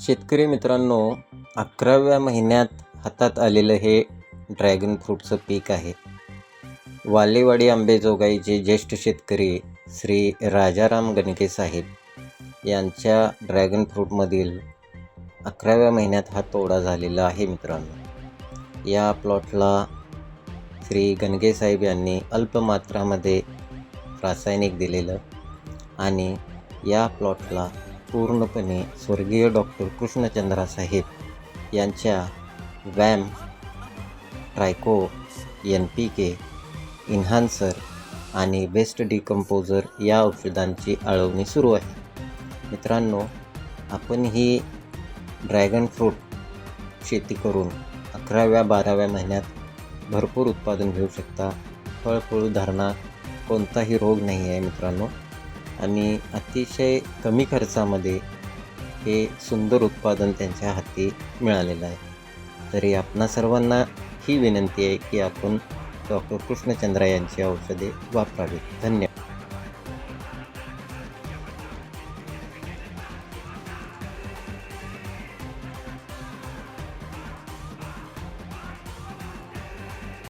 शेतकरी मित्रांनो अकराव्या महिन्यात हातात आलेलं हे ड्रॅगन फ्रूटचं पीक आहे. वालेवाडी आंबेजोगाईचे ज्येष्ठ शेतकरी श्री राजाराम गणके साहेब यांच्या ड्रॅगन फ्रूटमधील अकराव्या महिन्यात हा तोडा झालेला आहे मित्रांनो. या प्लॉटला श्री गणके साहेब यांनी अल्प मात्रामध्ये रासायनिक दिलेलं आणि या प्लॉटला पूर्णपणे स्वर्गीय डॉक्टर कृष्णचंद्रा साहेब यांच्या वॅम ट्रायको एन पी के इन्हान्सर आणि बेस्ट डिकम्पोजर या औषधांची आळवणी सुरू आहे. मित्रांनो आपण ही ड्रॅगन फ्रूट शेती करून अकराव्या बाराव्या महिन्यात भरपूर उत्पादन घेऊ शकता. फळफळू धारणा कोणताही रोग नाही आहे मित्रांनो. आणि अतिशय कमी खर्चामध्ये हे सुंदर उत्पादन त्यांच्या हाती मिळालेलं आहे. तरी आपणा सर्वांना ही विनंती आहे की आपण डॉक्टर कृष्णचंद्रा यांची औषधे वापरावीत. धन्यवाद.